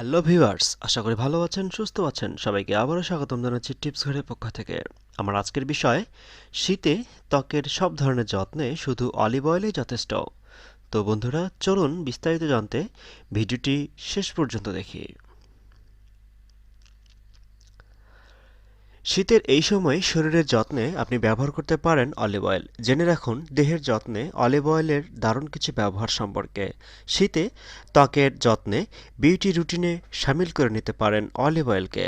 Hello viewers, আশা করি ভালো আছেন, সুস্থ আছেন। সবাইকে আবারও স্বাগতম জানাচ্ছি টিপস ঘরের পক্ষ থেকে। আমার আজকের বিষয়, শীতে ত্বকের সব ধরনের যত্নে শুধু অলিভ অয়েলই যথেষ্ট। তো বন্ধুরা, চলুন বিস্তারিত জানতে ভিডিওটি শেষ পর্যন্ত দেখি। শীতের এই সময় শরীরের যত্নে আপনি ব্যবহার করতে পারেন অলিভ অয়েল। জেনে রাখুন, দেহের যত্নে অলিভ অয়েলের দারুণ কিছু ব্যবহার সম্পর্কে। শীতে ত্বকের যত্নে বিউটি রুটিনে সামিল করে নিতে পারেন অলিভ অয়েলকে।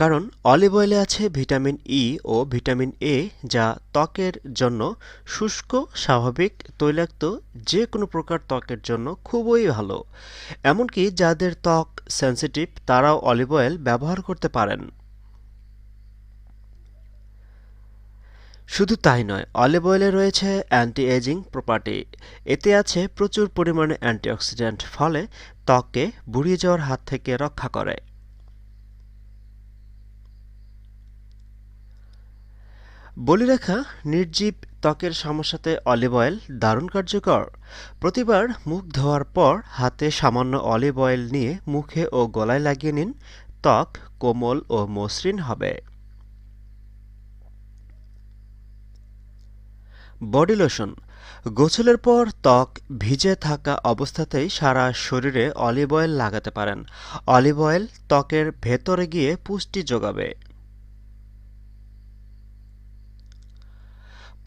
কারণ অলিভ অয়েলে আছে vitamin E O vitamin A যা ত্বকের জন্য শুষ্ক, স্বাভাবিক, তৈলাক্ত যে কোনো প্রকার ত্বকের জন্য খুবই ভালো। এমনকি যাদের ত্বক সেন্সিটিভ তারাও অলিভ অয়েল ব্যবহার করতে পারেন। শুধু তাই নয়, অলিভ অয়েলে রয়েছে অ্যান্টি এজিং প্রপার্টি এতে আছে প্রচুর পরিমাণে অ্যান্টিঅক্সিডেন্ট ফলে ত্বককে বুড়িয়ে যাওয়ার হাত থেকে রক্ষা করে। বলি রাখা, নির্জীব ত্বকের সমস্যাতে অলিভ অয়েল দারুণ কার্যকর। প্রতিবার মুখ ধোয়ার পর হাতে সামান্য অলিভ অয়েল নিয়ে মুখে ও গলায় লাগিয়ে নিন। ত্বক কোমল ও মসৃণ হবে। Body lotion. গোসলের পর ত্বক ভিজে থাকা অবস্থাতেই সারা শরীরে অলিভ অয়েল লাগাতে পারেন। অলিভ অয়েল ত্বকের ভেতরে গিয়ে পুষ্টি যোগাবে।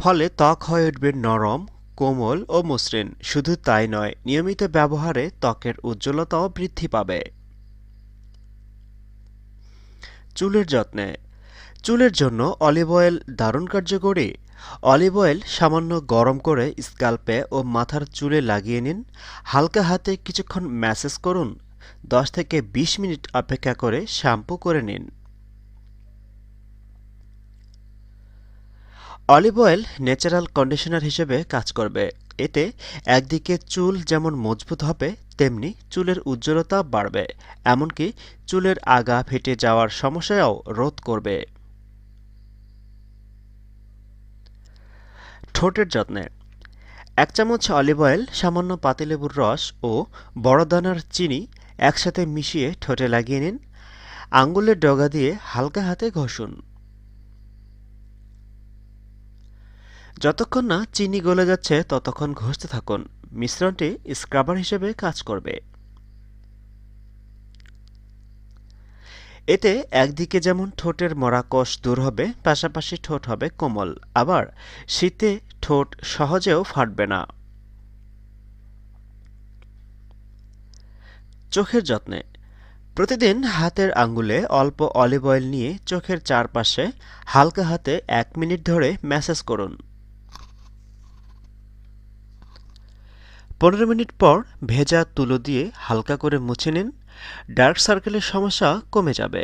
ফলে ত্বক হয়ে উঠবে নরম, কোমল ও মসৃণ। শুধু তাই নয়, নিয়মিত ব্যবহারে ত্বকের উজ্জ্বলতাও বৃদ্ধি পাবে। চুলের যত্নে। চুলের জন্য অলিভ অয়েল দারুণ কার্যকরী। অলিভ অয়েল সামান্য গরম করে স্ক্যাল্পে ও মাথার চুলে লাগিয়ে নিন। হালকা হাতে কিছুক্ষণ ম্যাসেজ করুন। দশ থেকে বিশ মিনিট অপেক্ষা করে শ্যাম্পু করে নিন। অলিভ অয়েল ন্যাচারাল কন্ডিশনার হিসেবে কাজ করবে। এতে একদিকে চুল যেমন মজবুত হবে, তেমনি চুলের উজ্জ্বলতা বাড়বে। এমনকি চুলের আগা ফেটে যাওয়ার সমস্যাও রোধ করবে। ঠোঁটের যত্নে। এক চামচ অলিভ অয়েল সামান্য পাতিলেবুর রস ও বড় দানার চিনি একসাথে মিশিয়ে ঠোঁটে লাগিয়ে নিন। আঙ্গুলের ডগা দিয়ে হালকা হাতে ঘষুন। যতক্ষণ না চিনি গলে যাচ্ছে, ততক্ষণ ঘষতে থাকুন। মিশ্রণটি স্ক্রাবার হিসেবে কাজ করবে। এতে একদিকে যেমন ঠোঁটের মরাকষ দূর হবে, পাশাপাশি ঠোঁট হবে কোমল। আবার শীতে ঠোঁট সহজেও ফাটবে না। চোখের যত্নে। প্রতিদিন হাতের আঙ্গুলে অল্প অলিভ অয়েল নিয়ে চোখের চারপাশে হালকা হাতে এক মিনিট ধরে ম্যাসাজ করুন। পনেরো মিনিট পর ভেজা তুলো দিয়ে হালকা করে মুছে নিন। ডার্ক সার্কেলের সমস্যা কমে যাবে।